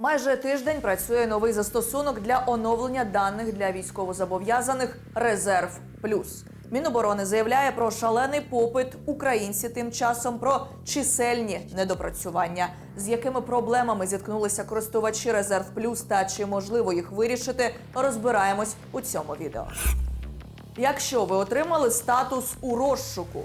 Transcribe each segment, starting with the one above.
Майже тиждень працює новий застосунок для оновлення даних для військовозобов'язаних Резерв Плюс. Міноборони заявляє про шалений попит українці тим часом про чисельні недопрацювання, з якими проблемами зіткнулися користувачі Резерв Плюс та чи можливо їх вирішити, розбираємось у цьому відео. Якщо ви отримали статус у розшуку.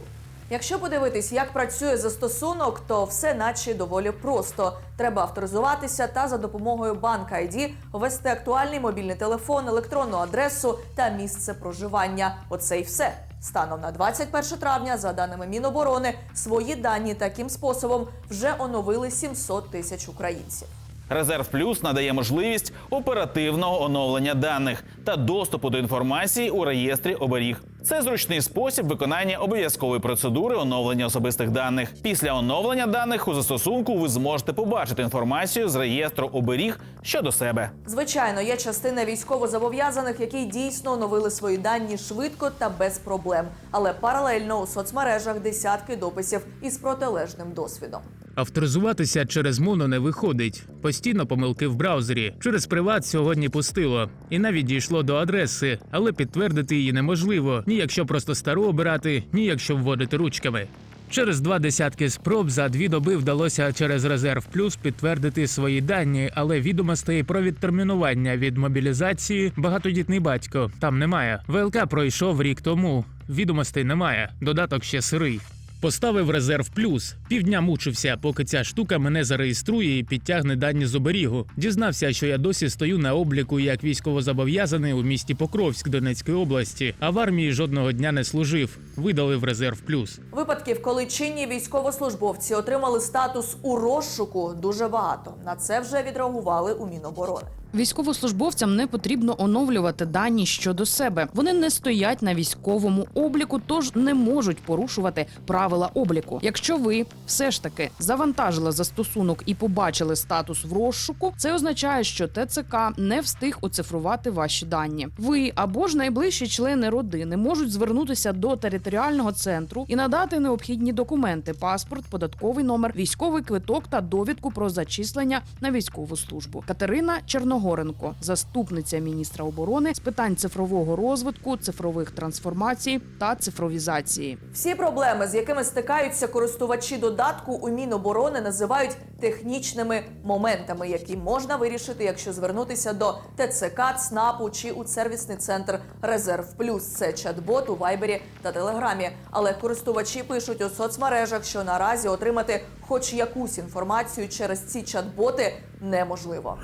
Якщо подивитись, як працює застосунок, то все наче доволі просто. Треба авторизуватися та за допомогою банк ID ввести актуальний мобільний телефон, електронну адресу та місце проживання. Оце й все. Станом на 21 травня, за даними Міноборони, свої дані таким способом вже оновили 700 тисяч українців. Резерв Плюс надає можливість оперативного оновлення даних та доступу до інформації у реєстрі оберіг. Це зручний спосіб виконання обов'язкової процедури оновлення особистих даних. Після оновлення даних у застосунку ви зможете побачити інформацію з реєстру оберіг щодо себе. Звичайно, є частина військовозобов'язаних, які дійсно оновили свої дані швидко та без проблем. Але паралельно у соцмережах десятки дописів із протилежним досвідом. Авторизуватися через моно не виходить. Постійно помилки в браузері. Через приват сьогодні пустило. І навіть дійшло до адреси, але підтвердити її неможливо ні якщо просто стару обирати, ні якщо вводити ручками. Через два десятки спроб за дві доби вдалося через резерв плюс підтвердити свої дані, але відомостей про відтермінування від мобілізації багатодітний батько там немає. ВЛК пройшов рік тому. Відомостей немає. Додаток ще сирий. Поставив резерв плюс. Півдня мучився, поки ця штука мене зареєструє і підтягне дані з оберігу. Дізнався, що я досі стою на обліку як військовозобов'язаний у місті Покровськ Донецької області, а в армії жодного дня не служив. Видалив резерв плюс. Випадків, коли чинні військовослужбовці отримали статус у розшуку, дуже багато. На це вже відреагували у Міноборони. Військовослужбовцям не потрібно оновлювати дані щодо себе. Вони не стоять на військовому обліку, тож не можуть порушувати правила обліку. Якщо ви все ж таки завантажили застосунок і побачили статус в розшуку, це означає, що ТЦК не встиг оцифрувати ваші дані. Ви або ж найближчі члени родини можуть звернутися до територіального центру і надати необхідні документи: паспорт, податковий номер, військовий квиток та довідку про зачислення на військову службу. Катерина Черногоренко, заступниця міністра оборони з питань цифрового розвитку, цифрових трансформацій та цифровізації. Всі проблеми, з якими стикаються користувачі додатку, у Міноборони називають технічними моментами, які можна вирішити, якщо звернутися до ТЦК, ЦНАПу чи у сервісний центр Резерв Плюс. Це чат-бот у Вайбері та Телеграмі. Але користувачі пишуть у соцмережах, що наразі отримати хоч якусь інформацію через ці чат-боти неможливо.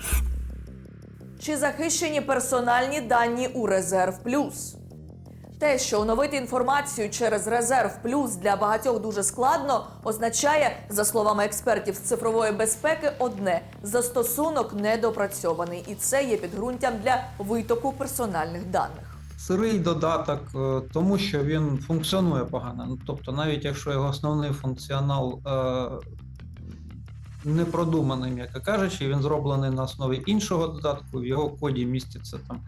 Чи захищені персональні дані у Резерв Плюс? Те, що оновити інформацію через резерв плюс для багатьох дуже складно, означає, за словами експертів з цифрової безпеки, одне застосунок недопрацьований, і це є підґрунтям для витоку персональних даних. Сирий додаток, е, тому що він функціонує погано. Ну, тобто, навіть якщо його основний функціонал е, не продуманий, м'яко кажучи, він зроблений на основі іншого додатку, в його коді міститься там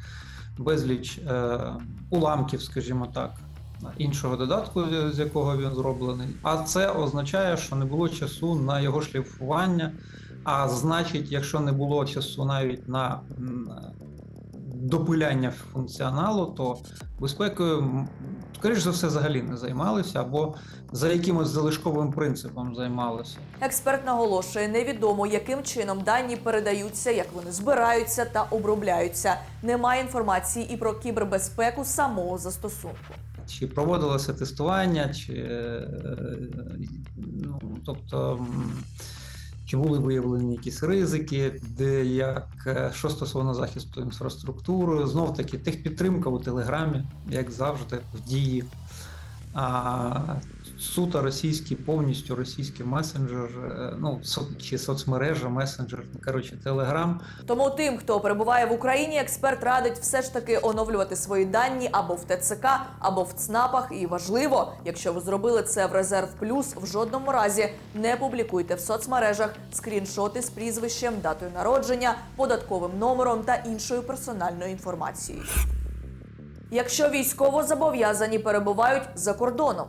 безліч е, уламків, скажімо так, іншого додатку, з якого він зроблений. А це означає, що не було часу на його шліфування. А значить, якщо не було часу навіть на допиляння функціоналу, то безпекою, скоріш за все, взагалі не займалися або за якимось залишковим принципом займалися. Експерт наголошує, невідомо, яким чином дані передаються, як вони збираються та обробляються. Немає інформації і про кібербезпеку самого застосунку. Чи проводилося тестування, чи е, ну, тобто. Чи були виявлені якісь ризики, де як е, що стосовно захисту інфраструктури, знов таки техпідтримка у Телеграмі, як завжди, в дії. А суто російський, повністю російський месенджер, е, ну чи соцмережа, месенджер, коротше, Телеграм. Тому тим, хто перебуває в Україні, експерт радить все ж таки оновлювати свої дані або в ТЦК, або в ЦНАПах. І важливо, якщо ви зробили це в резерв плюс, в жодному разі не публікуйте в соцмережах скріншоти з прізвищем, датою народження, податковим номером та іншою персональною інформацією. Якщо військово зобов'язані перебувають за кордоном.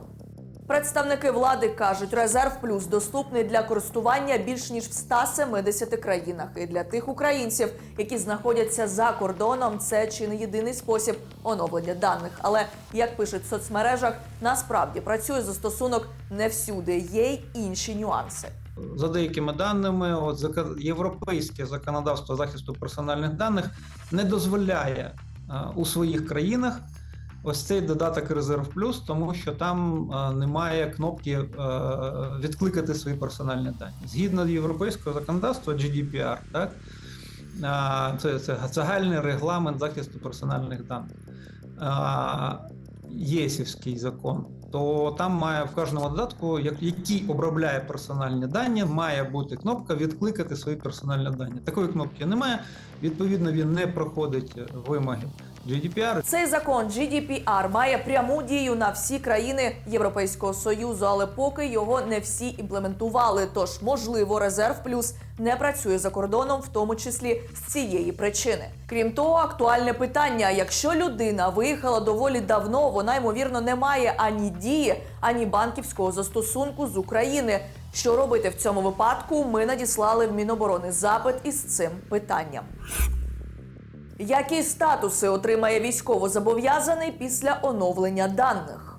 Представники влади кажуть, резерв плюс доступний для користування більш ніж в 170 країнах. І для тих українців, які знаходяться за кордоном, це чи не єдиний спосіб оновлення даних. Але як пишуть в соцмережах, насправді працює застосунок не всюди. Є й інші нюанси. За деякими даними, от європейське законодавство захисту персональних даних не дозволяє у своїх країнах ось цей додаток Резерв Плюс, тому що там е, немає кнопки е, відкликати свої персональні дані. Згідно європейського законодавства GDPR, так е, це, це загальний регламент захисту персональних даних. Єсівський закон, то там має в кожному додатку, який обробляє персональні дані, має бути кнопка відкликати свої персональні дані. Такої кнопки немає. Відповідно, він не проходить вимоги GDPR. Цей закон GDPR має пряму дію на всі країни Європейського союзу, але поки його не всі імплементували. Тож, можливо, резерв плюс не працює за кордоном, в тому числі з цієї причини. Крім того, актуальне питання: якщо людина виїхала доволі давно, вона ймовірно не має ані дії, ані банківського застосунку з України. Що робити в цьому випадку? Ми надіслали в Міноборони запит із цим питанням. Які статуси отримає військовозобов'язаний після оновлення даних?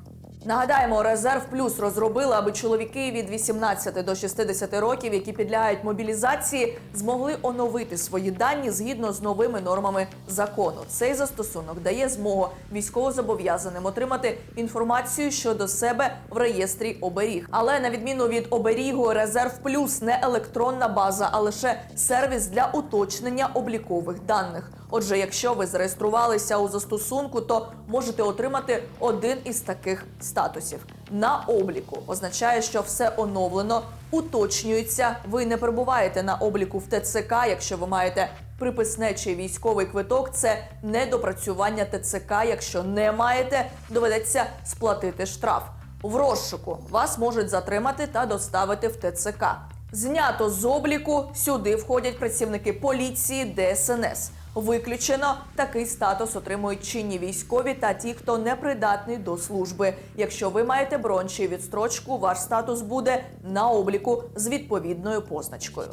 Нагадаємо, резерв плюс розробили, аби чоловіки від 18 до 60 років, які підлягають мобілізації, змогли оновити свої дані згідно з новими нормами закону. Цей застосунок дає змогу військовозобов'язаним отримати інформацію щодо себе в реєстрі оберіг. Але на відміну від оберігу, резерв плюс не електронна база, а лише сервіс для уточнення облікових даних. Отже, якщо ви зареєструвалися у застосунку, то можете отримати один із таких статусів. На обліку означає, що все оновлено, уточнюється. Ви не перебуваєте на обліку в ТЦК, якщо ви маєте приписне чи військовий квиток. Це недопрацювання ТЦК. Якщо не маєте, доведеться сплатити штраф. В розшуку вас можуть затримати та доставити в ТЦК. Знято з обліку сюди входять працівники поліції, ДСНС. Виключено такий статус отримують чинні військові та ті, хто не придатний до служби. Якщо ви маєте бронь чи відстрочку, ваш статус буде на обліку з відповідною позначкою.